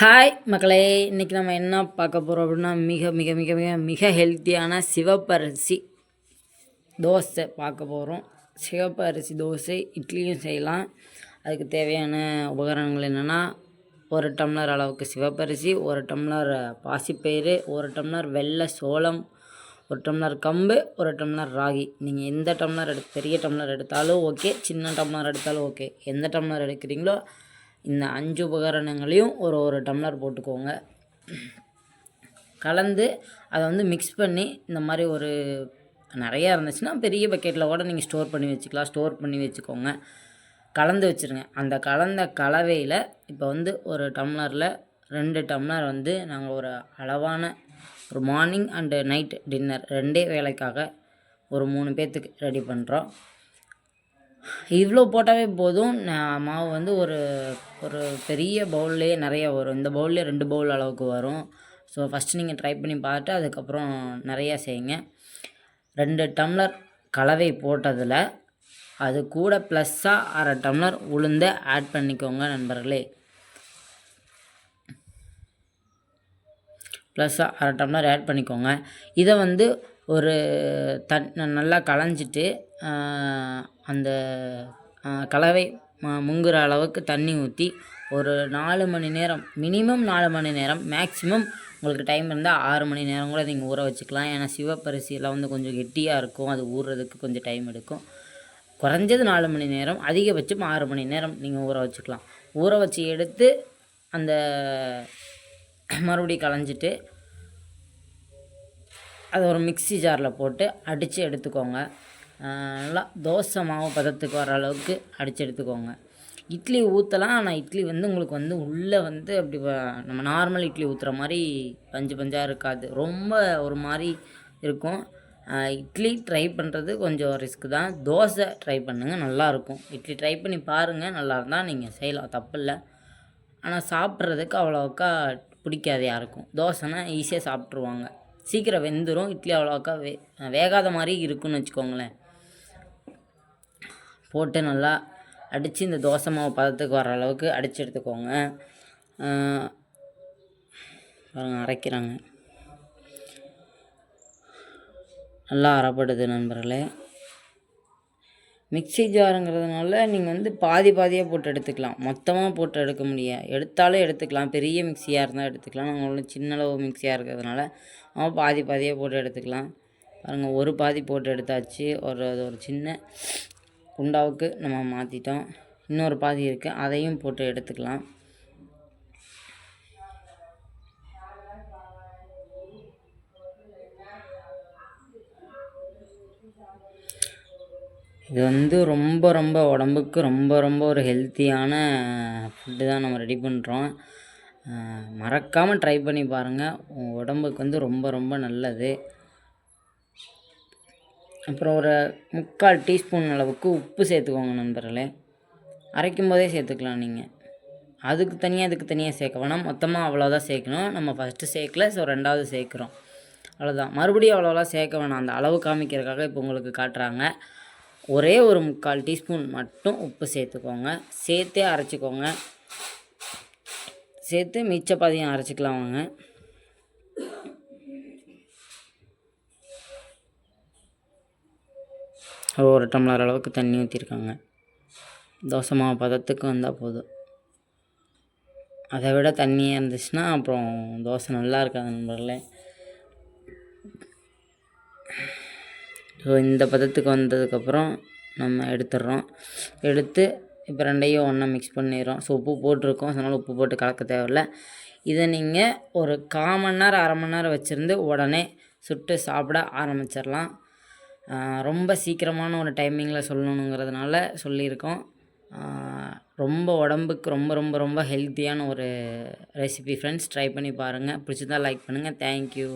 Hi மக்களே. இன்றைக்கி நம்ம என்ன பார்க்க போகிறோம் அப்படின்னா மிக மிக மிக மிக மிக ஹெல்த்தியான சிவப்பரிசி தோசை பார்க்க போகிறோம் சிவப்பரிசி தோசை இட்லியும் செய்யலாம். அதுக்கு தேவையான உபகரணங்கள் என்னென்னா ஒரு டம்ளர் அளவுக்கு சிவப்பரிசி ஒரு டம்ளர் பாசிப்பயிறு ஒரு டம்ளர் வெள்ளை சோளம் ஒரு டம்ளர் கம்பு ஒரு டம்ளர் ராகி. நீங்கள் எந்த டம்ளர் எடு பெரிய டம்ளர் எடுத்தாலும் ஓகே சின்ன டம்ளர் எடுத்தாலும் ஓகே எந்த டம்ளர் எடுக்கிறீங்களோ இந்த அஞ்சு உபகரணங்களையும் ஒரு ஒரு டம்ளர் போட்டுக்கோங்க. கலந்து அதை வந்து மிக்ஸ் பண்ணி இந்த மாதிரி ஒரு நிறையா இருந்துச்சுன்னா பெரிய பக்கெட்டில் கூட நீங்கள் ஸ்டோர் பண்ணி வச்சுக்கலாம். ஸ்டோர் பண்ணி வச்சுக்கோங்க. கலந்து வச்சுருங்க. அந்த கலந்த கலவையில் இப்போ வந்து ஒரு டம்ளரில் ரெண்டு டம்ளர் வந்து நாங்கள் ஒரு அளவான ஒரு மார்னிங் அண்டு நைட் டின்னர் ரெண்டே வேலைக்காக ஒரு மூணு பேர்த்துக்கு ரெடி பண்ணுறோம் இவ்வளோ போட்டாவே போதும். நான் மாவு வந்து ஒரு ஒரு பெரிய பவுல்லே நிறைய வரும். இந்த பவுல்லே ரெண்டு பவுல் அளவுக்கு வரும். ஸோ ஃபஸ்ட்டு நீங்கள் ட்ரை பண்ணி பார்த்துட்டு அதுக்கப்புறம் நிறையா செய்யுங்க. ரெண்டு டம்ளர் கலவை போட்டதில் அது கூட ப்ளஸ்ஸாக அரை டம்ளர் உளுந்து ஆட் பண்ணிக்கோங்க நண்பர்களே. ப்ளஸ்ஸாக அரை டம்ளர் ஆட் பண்ணிக்கோங்க. இதை வந்து ஒரு தன் நல்லா களைஞ்சிட்டு அந்த கலவை முங்குகிற அளவுக்கு தண்ணி ஊற்றி ஒரு நாலு மணி நேரம் மினிமம் நாலு மணி நேரம் மேக்ஸிமம் உங்களுக்கு டைம் இருந்தால் ஆறு மணி நேரம் கூட நீங்கள் ஊற வச்சுக்கலாம். ஏன்னா சிவப்பரிசியெல்லாம் வந்து கொஞ்சம் கெட்டியாக இருக்கும். அது ஊறுறதுக்கு கொஞ்சம் டைம் எடுக்கும். குறைஞ்சது நாலு மணி நேரம் அதிகபட்சம் ஆறு மணி நேரம் நீங்கள் ஊற வச்சுக்கலாம். ஊற வச்சு எடுத்து அந்த மறுபடியும் களைஞ்சிட்டு அதை ஒரு மிக்சி ஜாரில் போட்டு அடித்து எடுத்துக்கோங்க. நல்லா தோசை மாவு பதத்துக்கு வர அளவுக்கு அடித்து எடுத்துக்கோங்க. இட்லி ஊற்றலாம் ஆனால் இட்லி வந்து உங்களுக்கு வந்து உள்ளே வந்து அப்படி நம்ம நார்மல் இட்லி ஊற்றுற மாதிரி பஞ்சு பஞ்சாக இருக்காது. ரொம்ப ஒரு மாதிரி இருக்கும். இட்லி ட்ரை பண்ணுறது கொஞ்சம் ரிஸ்க்கு தான். தோசை ட்ரை பண்ணுங்கள் நல்லாயிருக்கும். இட்லி ட்ரை பண்ணி பாருங்கள் நல்லா இருந்தால் நீங்கள் செய்யலாம் தப்பில்லை ஆனால் சாப்பிட்றதுக்கு அவ்வளோக்கா பிடிக்காது யாருக்கும். தோசைனா ஈஸியாக சாப்பிட்ருவாங்க சீக்கிரம் வெந்துடும் இட்லி அவ்வளோக்கா வே வேகாத மாதிரி இருக்குன்னு வச்சுக்கோங்களேன். போட்டு நல்லா அடித்து இந்த தோசை மாவு பதத்துக்கு வர அளவுக்கு அடித்து எடுத்துக்கோங்க. அரைக்கிறாங்க. நல்லா அரைப்படுது நண்பர்களே. மிக்சி ஜாருங்கிறதுனால நீங்கள் வந்து பாதி பாதியாக போட்டு எடுத்துக்கலாம். மொத்தமாக போட்டு எடுக்க முடியாது. எடுத்தாலும் எடுத்துக்கலாம். பெரிய மிக்சியாக இருந்தால் எடுத்துக்கலாம். நாங்கள் ஒன்று சின்ன அளவு மிக்சியாக இருக்கிறதுனால பாதி பாதியாக போட்டு எடுத்துக்கலாம். பாருங்கள் ஒரு பாதி போட்டு எடுத்தாச்சு. ஒரு ஒரு சின்ன குண்டாவுக்கு நம்ம மாற்றிட்டோம் இன்னொரு பாதி இருக்குது அதையும் போட்டு எடுத்துக்கலாம். இது வந்து ரொம்ப ரொம்ப உடம்புக்கு ரொம்ப ரொம்ப ஒரு ஹெல்த்தியான ஃபுட்டு தான் நம்ம ரெடி பண்ணுறோம் மறக்காமல் ட்ரை பண்ணி பாருங்கள் உடம்புக்கு வந்து ரொம்ப ரொம்ப நல்லது. அப்புறம் ஒரு முக்கால் டீஸ்பூன் அளவுக்கு உப்பு சேர்த்துக்கோங்க நண்பர்களே. அரைக்கும் போதே சேர்த்துக்கலாம் நீங்கள் அதுக்கு தனியாக அதுக்கு தனியாக சேர்க்க வேணாம். மொத்தமாக அவ்வளோதான் சேர்க்கணும். நம்ம ஃபஸ்ட்டு சேர்க்கல ஸோ ரெண்டாவது சேர்க்குறோம். அவ்வளோதான் மறுபடியும் அவ்வளோலாம் சேர்க்க வேணாம். அந்த அளவு காமிக்கிறதுக்காக இப்போ உங்களுக்கு காட்டுறாங்க. ஒரே ஒரு முக்கால் டீஸ்பூன் மட்டும் உப்பு சேர்த்துக்கோங்க. சேர்த்தே அரைச்சிக்கோங்க. சேர்த்து மிச்ச பாதியம் அரைச்சிக்கலாம் வாங்க. ஒரு டம்ளர் அளவுக்கு தண்ணி ஊற்றிருக்காங்க தோசை மாவு பதத்துக்கு வந்தால் போதும். அதை விட தண்ணியாக இருந்துச்சுன்னா அப்புறம் தோசை நல்லா இருக்காது நண்பர்களே. இந்த பதத்துக்கு வந்ததுக்கப்புறம் நம்ம எடுத்துடுறோம். எடுத்து இப்போ ரெண்டையும் ஒன்றா மிக்ஸ் பண்ணிடுறோம். ஸோ உப்பு போட்டிருக்கோம். அதனால் உப்பு போட்டு கலக்க தேவையில்ல. இதை நீங்கள் ஒரு கால் மணி நேரம் அரை மணி நேரம் வச்சுருந்து உடனே சுட்டு சாப்பிட ஆரம்பிச்சிடலாம். ரொம்ப சீக்கிரமான ஒரு டைமிங்கில் சொல்லணுங்கிறதுனால சொல்லியிருக்கோம். ரொம்ப உடம்புக்கு ரொம்ப ரொம்ப ரொம்ப ஹெல்த்தியான ஒரு ரெசிபி ஃப்ரெண்ட்ஸ் ட்ரை பண்ணி பாருங்கள் பிடிச்சதா லைக் பண்ணுங்கள் தேங்க்யூ